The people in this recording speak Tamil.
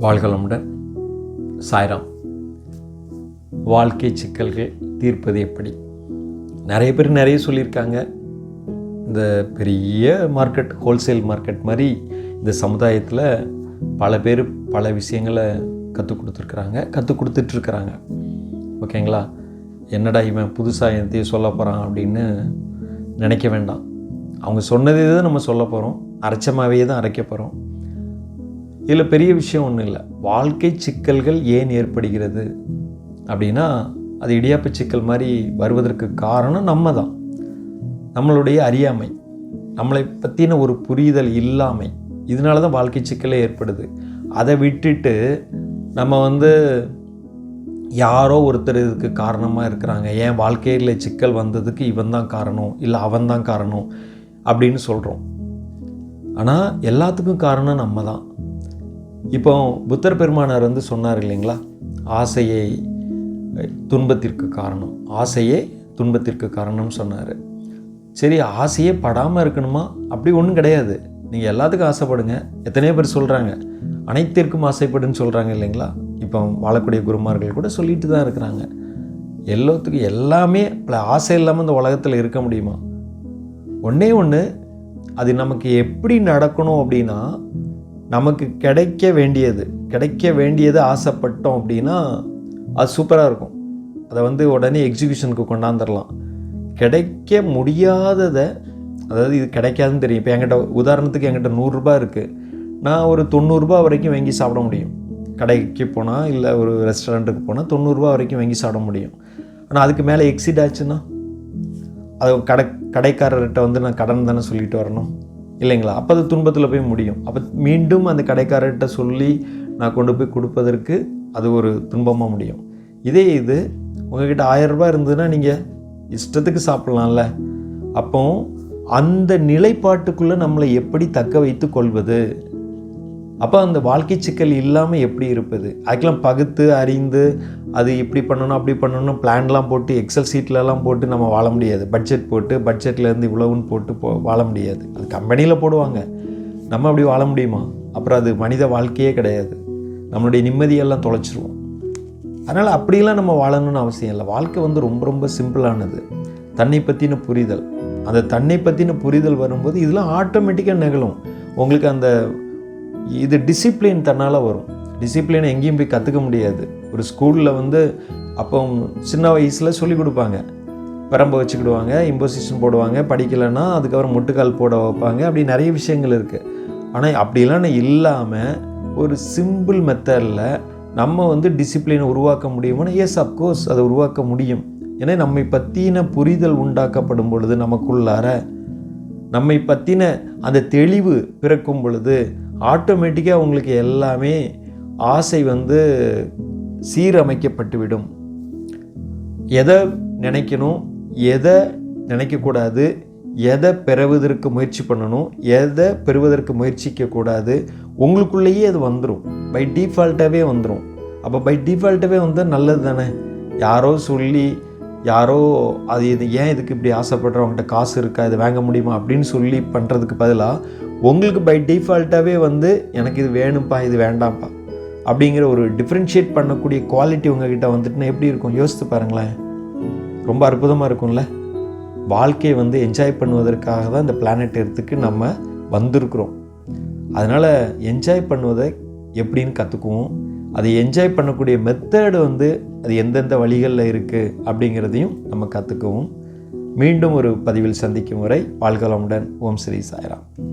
வாழ்களமுடன் சாய்ராம். வாழ்க்கை சிக்கல்கள் தீர்ப்பது எப்படி? நிறைய பேர் நிறைய சொல்லியிருக்காங்க. இந்த பெரிய மார்க்கெட் ஹோல்சேல் மார்க்கெட் மாதிரி இந்த சமுதாயத்தில் பல பேர் பல விஷயங்களை கற்றுக் கொடுத்துருக்குறாங்க கற்றுக் கொடுத்துட்ருக்குறாங்க. ஓகேங்களா? என்னடா இவன் புதுசாக எதையும் சொல்ல போகிறான் அப்படின்னு நினைக்க வேண்டாம். அவங்க சொன்னதே தான் நம்ம சொல்ல போகிறோம் அரைச்சமாகவே தான் அரைக்க போகிறோம் இதில் பெரிய விஷயம் ஒன்றும் இல்லை. வாழ்க்கை சிக்கல்கள் ஏன் ஏற்படுகிறது? அப்படின்னா அது இடியாப்ப சிக்கல் மாதிரி வருவதற்கு காரணம் நம்ம தான். நம்மளுடைய அறியாமை நம்மளை பற்றின ஒரு புரிதல் இல்லாமை இதனால தான் வாழ்க்கை சிக்கலே ஏற்படுது. அதை விட்டுட்டு நம்ம வந்து யாரோ ஒருத்தர் இதுக்கு காரணமாக இருக்கிறாங்க. ஏன் வாழ்க்கையில் சிக்கல் வந்ததுக்கு இவன் தான் காரணம்? இல்லை அவன் தான் காரணம்? அப்படின்னு சொல்கிறோம் ஆனால் எல்லாத்துக்கும் காரணம் நம்ம தான். இப்போ புத்தர் பெருமானார் வந்து சொன்னார் இல்லைங்களா? ஆசையை துன்பத்திற்கு காரணம். ஆசையே துன்பத்திற்கு காரணம்னு சொன்னார். சரி ஆசையே படாமல் இருக்கணுமா? அப்படி ஒன்றும் கிடையாது. நீங்கள் எல்லாத்துக்கும் ஆசைப்படுங்க. எத்தனையோ பேர் சொல்கிறாங்க அனைத்திற்கும் ஆசைப்படுன்னு சொல்கிறாங்க இல்லைங்களா? இப்போ வாழக்கூடிய குருமார்கள் கூட சொல்லிட்டு தான் இருக்கிறாங்க. எல்லாத்துக்கும் எல்லாமே ஆசை இல்லாமல் இந்த உலகத்தில் இருக்க முடியுமா? ஒன்றே ஒன்று அது நமக்கு எப்படி நடக்கணும் அப்படின்னா நமக்கு கிடைக்க வேண்டியது கிடைக்க வேண்டியது ஆசைப்பட்டோம் அப்படின்னா அது சூப்பராக இருக்கும். அதை வந்து உடனே எக்ஸிபிஷனுக்கு கொண்டாந்துடலாம் கிடைக்க முடியாததை அதாவது இது கிடைக்காதுன்னு தெரியும். இப்போ என்கிட்ட உதாரணத்துக்கு என்கிட்ட நூறுரூபா இருக்குது நான் ஒரு தொண்ணூறுரூபா வரைக்கும் வாங்கி சாப்பிட முடியும். கடைக்கு போனால் இல்லை ஒரு ரெஸ்டாரண்ட்டுக்கு போனால் தொண்ணூறுரூவா வரைக்கும் வாங்கி சாப்பிட முடியும். ஆனால் அதுக்கு மேலே எக்ஸிட் ஆச்சுன்னா? அது கடை கடைக்காரர்கிட்ட வந்து நான் கடன் தானே சொல்லிட்டு வரணும்? இல்லைங்களா? அப்போ அது துன்பத்தில் போய் முடியும். அப்போ மீண்டும் அந்த கடைக்காரர்கிட்ட சொல்லி நான் கொண்டு போய் கொடுப்பதற்கு அது ஒரு துன்பமாக முடியும். இதே இது உங்ககிட்ட ஆயிரம் ரூபாய் இருந்ததுன்னா நீங்கள் இஷ்டத்துக்கு சாப்பிட்லாம்ல. அப்போ அந்த நிலைப்பாட்டுக்குள்ளே நம்மளை எப்படி தக்க வைத்து கொள்வது? அப்போ அந்த வாழ்க்கை சிக்கல் இல்லாமல் எப்படி இருப்பது? அதுக்கெல்லாம் பகுத்து அறிந்து அது இப்படி பண்ணணும் அப்படி பண்ணணும் பிளான்லாம் போட்டு எக்ஸல் சீட்லலாம் போட்டு நம்ம வாழ முடியாது. பட்ஜெட் போட்டு பட்ஜெட்லேருந்து இவ்வளவுன்னு போட்டு போ வாழ முடியாது. அது கம்பெனியில் போடுவாங்க. நம்ம அப்படி வாழ முடியுமா? அப்புறம் அது மனித வாழ்க்கையே கிடையாது. நம்மளுடைய நிம்மதியெல்லாம் தொலைச்சிருவோம். அதனால் அப்படிலாம் நம்ம வாழணும்னு அவசியம் இல்லை. வாழ்க்கை வந்து ரொம்ப ரொம்ப சிம்பிளானது தன்னை பற்றின புரிதல். அந்த தன்னை பற்றின புரிதல் வரும்போது இதெல்லாம் ஆட்டோமேட்டிக்காக நிகழும். உங்களுக்கு அந்த இது டிசிப்ளின் தன்னால் வரும். டிசிப்ளினை எங்கேயும் போய் கற்றுக்க முடியாது. ஒரு ஸ்கூலில் வந்து அப்போ சின்ன வயசில் சொல்லிக் கொடுப்பாங்க. பிரம்ப வச்சுக்கிடுவாங்க இம்போசிஷன் போடுவாங்க படிக்கலைன்னா அதுக்கப்புறம் முட்டுக்கால் போட வைப்பாங்க அப்படி நிறைய விஷயங்கள் இருக்குது ஆனால் அப்படிலாம் இல்லாமல் ஒரு சிம்பிள் மெத்தடில் நம்ம வந்து டிசிப்ளினை உருவாக்க முடியுமானா எஸ் அப்கோர்ஸ் அதை உருவாக்க முடியும். ஏன்னா நம்மை பற்றின புரிதல் உண்டாக்கப்படும் பொழுது நமக்குள்ளார நம்மை பற்றின அந்த தெளிவு பிறக்கும் பொழுது ஆட்டோமேட்டிக்காக உங்களுக்கு எல்லாமே ஆசை வந்து சீரமைக்கப்பட்டுவிடும். எதை நினைக்கணும் எதை நினைக்கக்கூடாது எதை பெறுவதற்கு முயற்சி பண்ணணும் எதை பெறுவதற்கு முயற்சிக்கக்கூடாது உங்களுக்குள்ளேயே அது வந்துடும் பை டிஃபால்ட்டாகவே வந்துடும் அப்போ பை டிஃபால்ட்டாகவே வந்தால் நல்லது தானே? யாரோ சொல்லி யாரோ அது இது ஏன் இதுக்கு இப்படி ஆசைப்படுறவங்ககிட்ட காசு இருக்கா? இது வாங்க முடியுமா? அப்படின்னு சொல்லி பண்ணுறதுக்கு பதிலாக உங்களுக்கு பை டிஃபால்ட்டாகவே வந்து எனக்கு இது வேணும்ப்பா இது வேண்டாம்ப்பா. அப்படிங்கிற ஒரு டிஃப்ரென்ஷியேட் பண்ணக்கூடிய குவாலிட்டி உங்ககிட்ட வந்துட்டுனா எப்படி இருக்கும்? யோசித்து பாருங்களேன். ரொம்ப அற்புதமாக இருக்கும்ல? வாழ்க்கையை வந்து என்ஜாய் பண்ணுவதற்காக தான் இந்த பிளானட் எடுத்துக்கு நம்ம வந்திருக்கிறோம். அதனால் என்ஜாய் பண்ணுவதை எப்படின்னு கற்றுக்குவோம் அதை என்ஜாய் பண்ணக்கூடிய மெத்தடு வந்து அது எந்தெந்த வழிகளில் இருக்குது அப்படிங்கிறதையும் நம்ம கற்றுக்குவோம் மீண்டும் ஒரு பதிவில் சந்திக்கும் வரை வாழ்கலமுடன் ஓம் ஸ்ரீ சாய்ராம்.